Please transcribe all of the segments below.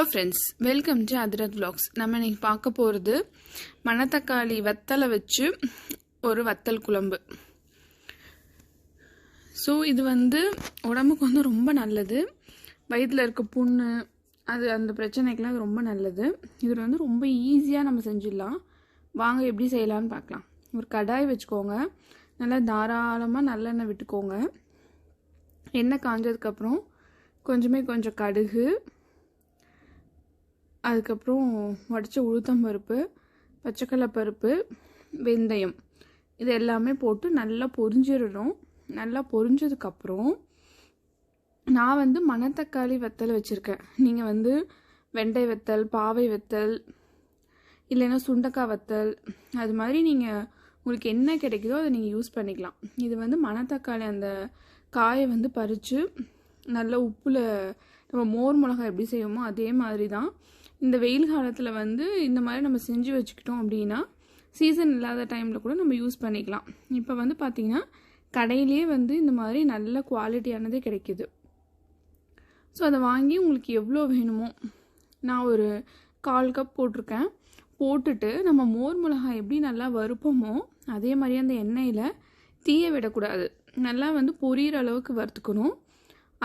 Hello friends welcome to Athirath vlogs நம்ம இன்னைக்கு பார்க்க போகிறது மணத்தக்காளி வத்தலை வச்சு ஒரு வத்தல் குழம்பு. ஸோ இது வந்து உடம்புக்கு வந்து ரொம்ப நல்லது. வயிற்றில் இருக்க புண்ணு அது அந்த பிரச்சனைக்கெலாம் அது ரொம்ப நல்லது. இது வந்து ரொம்ப ஈஸியாக நம்ம செஞ்சிடலாம். வாங்க எப்படி செய்யலாம்னு பார்க்கலாம். ஒரு கடாய் வச்சுக்கோங்க. நல்லா தாராளமாக நல்லெண்ணெய் விட்டுக்கோங்க. எண்ணெய் காஞ்சதுக்கப்புறம் கொஞ்சமே கொஞ்சம் கடுகு அதுக்கப்புறம் வடித்த உளுத்தம்பருப்பு பச்சைக்கடலை பருப்பு வெந்தயம். இது எல்லாமே போட்டு நல்லா பொரிஞ்சிடணும். நல்லா பொரிஞ்சதுக்கப்புறம் நான் வந்து மணத்தக்காளி வத்தல் வச்சுருக்கேன். நீங்கள் வந்து வெண்டை வத்தல் பாவை வத்தல் இல்லைன்னா சுண்டக்காய் வத்தல் அது மாதிரி நீங்கள் உங்களுக்கு என்ன கிடைக்குதோ அதை நீங்கள் யூஸ் பண்ணிக்கலாம். இது வந்து மணத்தக்காளி அந்த காயை வந்து பறித்து நல்ல உப்பில் நம்ம மோர் மிளகாய் எப்படி செய்வோமோ அதே மாதிரி தான் இந்த வெயில் காலத்தில் வந்து இந்த மாதிரி நம்ம செஞ்சு வச்சுக்கிட்டோம் அப்படின்னா சீசன் இல்லாத டைமில் கூட நம்ம யூஸ் பண்ணிக்கலாம். இப்போ வந்து பார்த்திங்கன்னா கடையிலே வந்து இந்த மாதிரி நல்ல குவாலிட்டியானதே கிடைக்கிது. ஸோ அதை வாங்கி உங்களுக்கு எவ்வளோ வேணுமோ நான் ஒரு கால் கப் போட்டிருக்கேன். போட்டுட்டு நம்ம மோர் மிளகாய் எப்படி நல்லா வறுப்போமோ அதே மாதிரி அந்த எண்ணெயில் தீய விடக்கூடாது. நல்லா வந்து பொரியிற அளவுக்கு வறுத்துக்கணும்.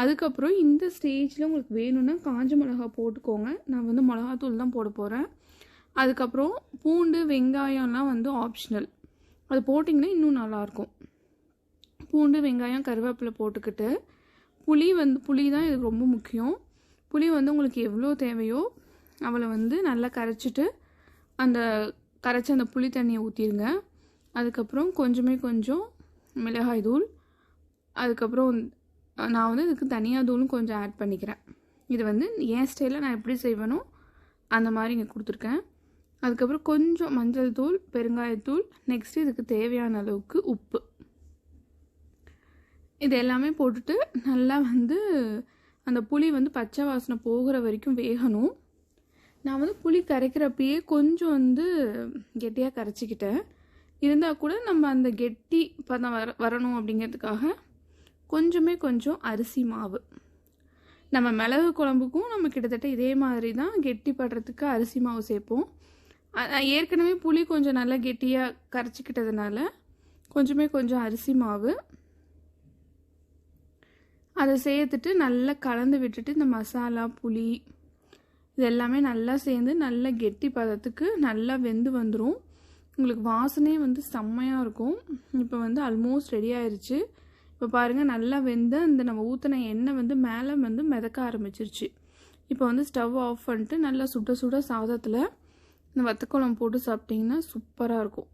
அதுக்கப்புறம் இந்த ஸ்டேஜில் உங்களுக்கு வேணும்னா காஞ்ச மிளகா போட்டுக்கோங்க. நான் வந்து மிளகாத்தூள் தான் போட போகிறேன் அதுக்கப்புறம் பூண்டு வெங்காயம்லாம் வந்து ஆப்ஷனல் அது போட்டிங்கன்னா இன்னும் நல்லாயிருக்கும். பூண்டு வெங்காயம் கருவேப்பிலை போட்டுக்கிட்டு புளி வந்து புளி தான் இது ரொம்ப முக்கியம். புளி வந்து உங்களுக்கு எவ்வளோ தேவையோ அவளை வந்து நல்லா கரைச்சிட்டு அந்த கரைச்சி அந்த புளி தண்ணியை ஊற்றிடுங்க அதுக்கப்புறம் கொஞ்சமே கொஞ்சம் மிளகாய் தூள். அதுக்கப்புறம் நான் வந்து இதுக்கு தனியாக தூளும் கொஞ்சம் ஆட் பண்ணிக்கிறேன். இது வந்து என் ஸ்டைலில் நான் எப்படி செய்வேனோ அந்த மாதிரி இங்கே கொடுத்துருக்கேன். அதுக்கப்புறம் கொஞ்சம் மஞ்சள் தூள் பெருங்காயத்தூள் நெக்ஸ்ட்டு இதுக்கு தேவையான அளவுக்கு உப்பு. இது எல்லாமே போட்டுட்டு நல்லா வந்து அந்த புளி வந்து பச்சை வாசனை போகிற வரைக்கும் வேகணும். நான் வந்து புளி கரைக்கிறப்பயே கொஞ்சம் வந்து கெட்டியாக கரைச்சிக்கிட்டேன். இருந்தால் கூட நம்ம அந்த கெட்டி பதம் வர வரணும் அப்படிங்கிறதுக்காக கொஞ்சமே கொஞ்சம் அரிசி மாவு. நம்ம மிளகு குழம்புக்கும் நம்ம கிட்டத்தட்ட இதே மாதிரி தான் கெட்டி படுறதுக்கு அரிசி மாவு சேர்ப்போம். ஏற்கனவே புளி கொஞ்சம் நல்லா கெட்டியாக கரைச்சிக்கிட்டதுனால கொஞ்சமே கொஞ்சம் அரிசி மாவு. அதை சேர்த்துட்டு நல்லா கலந்து விட்டுட்டு இந்த மசாலா புளி இது எல்லாமே நல்லா சேர்ந்து நல்லா கெட்டி பதத்துக்கு நல்லா வெந்து வந்துடும் உங்களுக்கு வாசனையே வந்து செம்மையாக இருக்கும். இப்போ வந்து ஆல்மோஸ்ட் ரெடி ஆயிடுச்சு இப்போ பாருங்கள் நல்லா வெந்து அந்த நம்ம ஊற்றின எண்ணெய் வந்து மேலே வந்து மிதக்க ஆரம்பிச்சிருச்சு. இப்போ வந்து ஸ்டவ் ஆஃப் பண்ணிட்டு நல்லா சுட சுட சாதத்தில் இந்த வத்தக்குழம்பு போட்டு சாப்பிட்டிங்கன்னா சூப்பராக இருக்கும்.